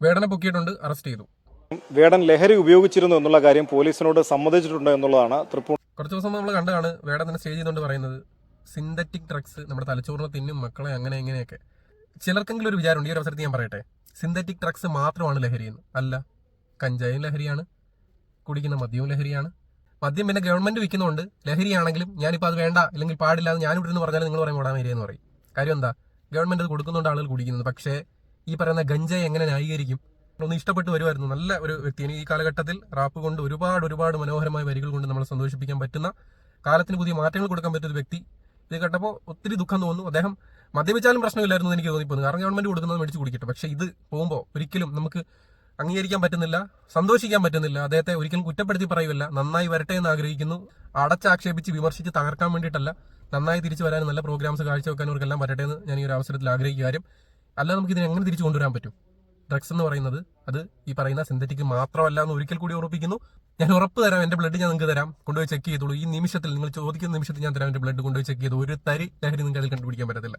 വേടനെ പൊക്കിയിട്ടുണ്ട് arrest ചെയ്തു. വേടൻ ലഹരി ഉപയോഗിച്ചിരുന്നു എന്നുള്ള കാര്യം പോലീസിനോട് സമ്മതിച്ചിട്ടുണ്ട് എന്നുള്ളതാണ് തൃപ്പൂർ കുറച്ച് ദിവസം നമ്മൾ കണ്ടതാണ് വേടൻ തന്നെ സ്റ്റേജ് ചെയ്തുകൊണ്ട് പറയുന്നത് സിന്തറ്റിക് ഡ്രഗ്സ് നമ്മുടെ തലച്ചോറിനെ തിന്നും മക്കളെ അങ്ങനെ ഇങ്ങനെയൊക്കെ. ചിലർക്കെങ്കിലും ഒരു വിചാരമുണ്ട് ഈ ഒരു അവസരത്തിൽ ഞാൻ പറയട്ടെ. സിന്തറ്റിക് ഡ്രഗ്സ് മാത്രമാണ് ലഹരി എന്ന്. അല്ല കഞ്ചായും ലഹരിയാണ് കുടിക്കുന്ന മദ്യവും ലഹരിയാണ്. മദ്യം പിന്നെ ഗവൺമെന്റ് വിൽക്കുന്നതുകൊണ്ട് ലഹരിയാണെങ്കിലും ഞാനിപ്പോൾ അത് വേണ്ട അല്ലെങ്കിൽ പാടില്ല എന്ന് ഞാനിവിടെ നിന്ന് പറഞ്ഞാൽ നിങ്ങൾ പറയും ഓടാൻ വരിക എന്ന് പറയും. കാര്യം എന്താ? ഗവൺമെന്റ് അത് കൊടുക്കുന്നുണ്ട് ആളുകൾ കുടിക്കുന്നത്. പക്ഷേ ഈ പറയുന്ന ഗഞ്ചയെ എങ്ങനെ ന്യായീകരിക്കും? ഒന്ന് ഇഷ്ടപ്പെട്ട് വരുമായിരുന്നു. നല്ല ഒരു വ്യക്തിയാണ് ഈ കാലഘട്ടത്തിൽ റാപ്പ് കൊണ്ട് ഒരുപാട് ഒരുപാട് മനോഹരമായ വരികൾ കൊണ്ട് നമ്മളെ സന്തോഷിപ്പിക്കാൻ പറ്റുന്ന കാലത്തിന് പുതിയ മാറ്റങ്ങൾ കൊടുക്കാൻ പറ്റുന്ന വ്യക്തി. ഇത് കേട്ടപ്പോൾ ഒത്തിരി ദുഃഖം തോന്നുന്നു. അദ്ദേഹം മദ്യപിച്ചാലും പ്രശ്നമില്ലായിരുന്നു എനിക്ക് തോന്നിപ്പോ കാരണം ഗവൺമെന്റ് കൊടുക്കുന്നത് മേടിച്ച് കുടിക്കട്ടെ. പക്ഷേ ഇത് പോകുമ്പോൾ ഒരിക്കലും നമുക്ക് അംഗീകരിക്കാൻ പറ്റുന്നില്ല സന്തോഷിക്കാൻ പറ്റുന്നില്ല. അദ്ദേഹത്തെ ഒരിക്കലും കുറ്റപ്പെടുത്തി പറയുമല്ല നന്നായി വരട്ടെ എന്ന് ആഗ്രഹിക്കുന്നു. അടച്ചാക്ഷേപിച്ച് വിമർശിച്ച് തകർക്കാൻ വേണ്ടിയിട്ടല്ല. നന്നായി തിരിച്ചു വരാനും നല്ല പ്രോഗ്രാംസ് കാഴ്ചവെക്കാനവർക്കെല്ലാം വരട്ടെ എന്ന് ഞാൻ ഈ ഒരു അവസരത്തിൽ ആഗ്രഹിക്കുക കാര്യം അല്ലാതെ നമുക്ക് ഇതിനെ എങ്ങനെ തിരിച്ചു കൊണ്ടുവരാൻ പറ്റും? ഡ്രഗ്സ് എന്ന് പറയുന്നത് അത് ഈ പറയുന്ന സിന്തറ്റിക് മാത്രമല്ല എന്ന് ഒരിക്കൽ കൂടി ഉറപ്പിക്കുന്നു. ഞാൻ ഉറപ്പ് തരാം എന്റെ ബ്ലഡ് ഞാൻ നിങ്ങൾക്ക് തരാം. കൊണ്ടുപോയി ചെക്ക് ചെയ്തോളൂ. ഈ നിമിഷത്തിൽ നിങ്ങൾ ചോദിക്കുന്ന നിമിഷത്തിൽ ഞാൻ തരാം എന്റെ ബ്ലഡ് കൊണ്ടുപോയി ചെക്ക് ചെയ്തു ഒരു തരി ലഹരി നിങ്ങൾക്ക് അതിൽ കണ്ടുപിടിക്കാൻ പറ്റത്തില്ല.